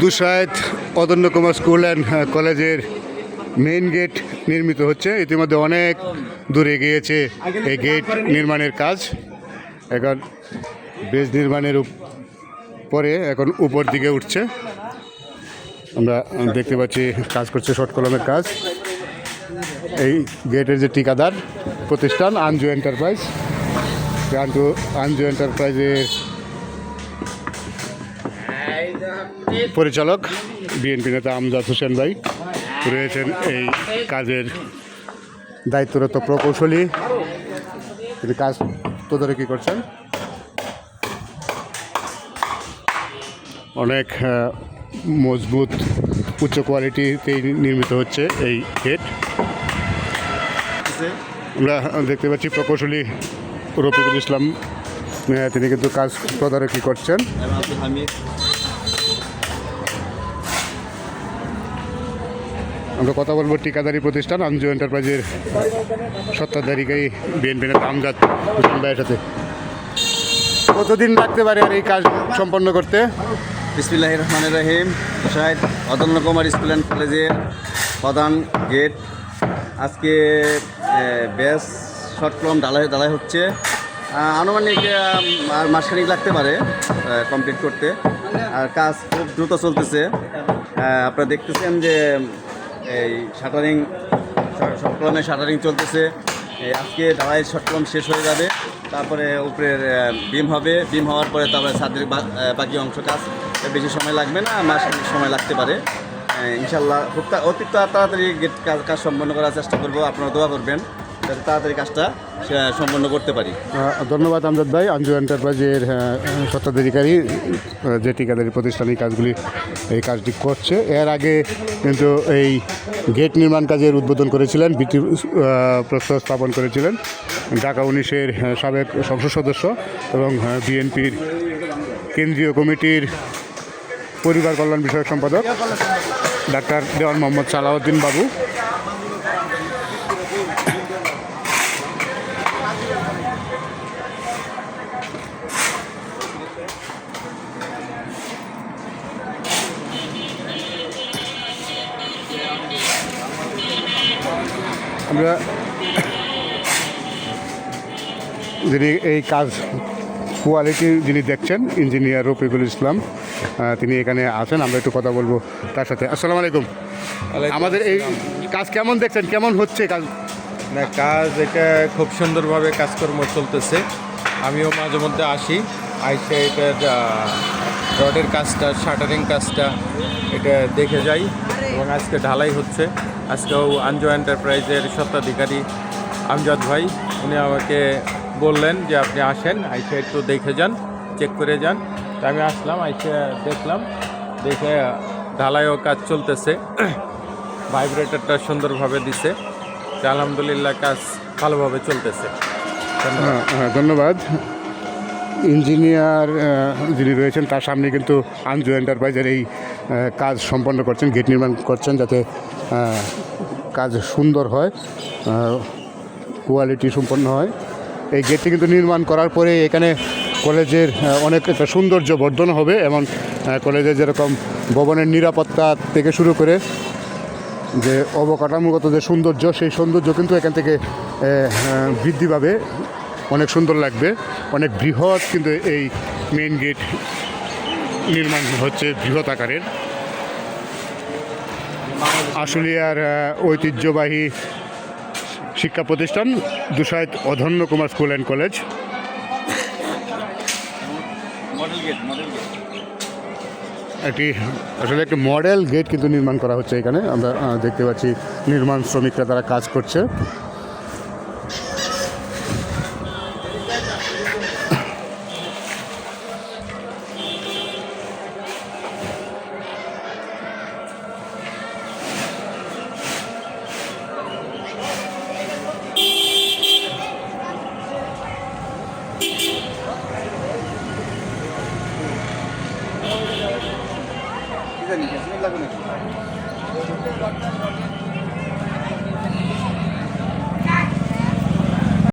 দুসায়ত অদন্য Kumar school and কলেজের main gate নির্মিত হচ্ছে। ইতিমধ্যে অনেক দূরে গিয়েছে এই গেট নির্মাণের কাজ। এখন বেজ নির্মাণের পরে এখন উপর দিকে উঠছে। আমরা দেখতে পাচ্ছি কাজ করছে শর্ট কলমের কাজ। এই গেটের যে ঠিকাদার প্রতিষ্ঠান, আঞ্জু এন্টারপ্রাইজ। আঞ্জু আঞ্জু এন্টারপ্রাইজের পরিচালক বিএনপি নেতা আমজাদ হোসেন ভাই রয়েছেন এই কাজের দায়িত্বরত প্রকৌশলী। তিনি কাজ তদারকি করছেন। অনেক মজবুত, উচ্চ কোয়ালিটিতেই নির্মিত হচ্ছে এই গেট। আমরা দেখতে পাচ্ছি প্রকৌশলী রফিকুল ইসলাম তিনি কিন্তু কাজ তদারকি করছেন। আমরা কথা বলব ঠিকাদারি প্রতিষ্ঠান আঞ্জু এন্টারপ্রাইজের সত্তাধারিকারী বিএনপি নেতা আমজাদ হোসেন ভাইয়ের সাথে। কতদিন লাগতে পারে আর এই কাজ সম্পন্ন করতে? বিসমিল্লাহ রহমান রহিম। শাহেদ অদন্য কুমার স্কুল অ্যান্ড কলেজের প্রধান গেট। আজকে বেস শর্ট ফর্ম ডালাই ডালাই হচ্ছে। আনুমানিক আর মাসখানিক লাগতে পারে কমপ্লিট করতে। আর কাজ খুব দ্রুত চলতেছে। আপনারা দেখতেছেন যে এই শাটারিং শর্ট কলমে শাটারিং চলতেছে। আজকে দাঁড়াই শর্ট শেষ হয়ে যাবে। তারপরে উপরের বিম হবে। বিম হওয়ার পরে তারপরে ছাদের বাকি অংশ কাজ। বেশি সময় লাগবে না, মাস সময় লাগতে পারে। ইনশাল্লাহ খুব অতিরিক্ত অতি তাড়াতাড়ি গেট কাজ কাজ সম্পন্ন করার চেষ্টা করব। আপনারা দোয়া করবেন। তাড়াতাড়ি কাজটা সম্পন্ন করতে পারি। ধন্যবাদ আমজাদ ভাই। আঞ্জু এন্টারপ্রাইজের আহ, সত্তাধিকারী যে ঠিকাদারি প্রতিষ্ঠান এই কাজগুলি এই কাজটি করছে। এর আগে কিন্তু এই গেট নির্মাণ কাজের উদ্বোধন করেছিলেন ভিত্তি প্রস্তর স্থাপন করেছিলেন ঢাকা উনিশের সাবেক সংসদ সদস্য এবং বিএনপির কেন্দ্রীয় কমিটির পরিবার কল্যাণ বিষয়ক সম্পাদক ডাক্তার দেওয়ান মোহাম্মদ সালাউদ্দিন বাবু। আমরা যিনি এই কাজ কোয়ালিটি যিনি দেখছেন ইঞ্জিনিয়ার রফিকুল ইসলাম তিনি এখানে আছেন আমরা একটু কথা বলব তার সাথে। আসসালামু আলাইকুম। আমাদের এই কাজ কেমন দেখছেন? কেমন হচ্ছে কাজ? না কাজ এটা খুব সুন্দরভাবে কাজকর্ম চলতেছে। আমিও মাঝে মধ্যে আসি আইসে আহ, রডের কাজটা শাটারিং কাজটা এটা দেখে যাই। এবং আজকে ঢালাই হচ্ছে। আজকেও আঞ্জু এন্টারপ্রাইজের স্বত্বাধিকারী আমজাদ ভাই উনি আমাকে বললেন যে আপনি আসেন আইসে একটু দেখে যান চেক করে যান। তা আমি আসলাম আইসে দেখলাম দেখে ঢালাইও কাজ চলতেছে। ভাইব্রেটারটা সুন্দরভাবে দিছে। আলহামদুলিল্লাহ কাজ ভালোভাবে চলতেছে। হ্যাঁ, হ্যাঁ, ধন্যবাদ। ইঞ্জিনিয়ার যিনি রয়েছেন তার সামনে কিন্তু আঞ্জু এন্টারপ্রাইজের এই কাজ সম্পন্ন করছেন গেট নির্মাণ করছেন যাতে কাজ সুন্দর হয় কোয়ালিটি সম্পন্ন হয়। এই গেটটি কিন্তু নির্মাণ করার পরে এখানে কলেজের অনেক একটা সৌন্দর্য বর্ধন হবে এবং আহ, কলেজের যেরকম ভবনের নিরাপত্তা থেকে শুরু করে যে অবকাঠামোগত যে সৌন্দর্য সেই সৌন্দর্য কিন্তু এখান থেকে বৃদ্ধি পাবে। অনেক সুন্দর লাগবে। অনেক বৃহৎ কিন্তু এই মেইন গেট নির্মাণ হচ্ছে বৃহৎ আকারের। আশুলিয়ার ঐতিহ্যবাহী শিক্ষা প্রতিষ্ঠান দুসায়ত অধন্য কুমার স্কুল অ্যান্ড কলেজ। একটি আসলে একটি মডেল গেট কিন্তু নির্মাণ করা হচ্ছে এখানে। আমরা দেখতে পাচ্ছি নির্মাণ শ্রমিকরা তারা কাজ করছে। কি জানি লাগবে নাকি?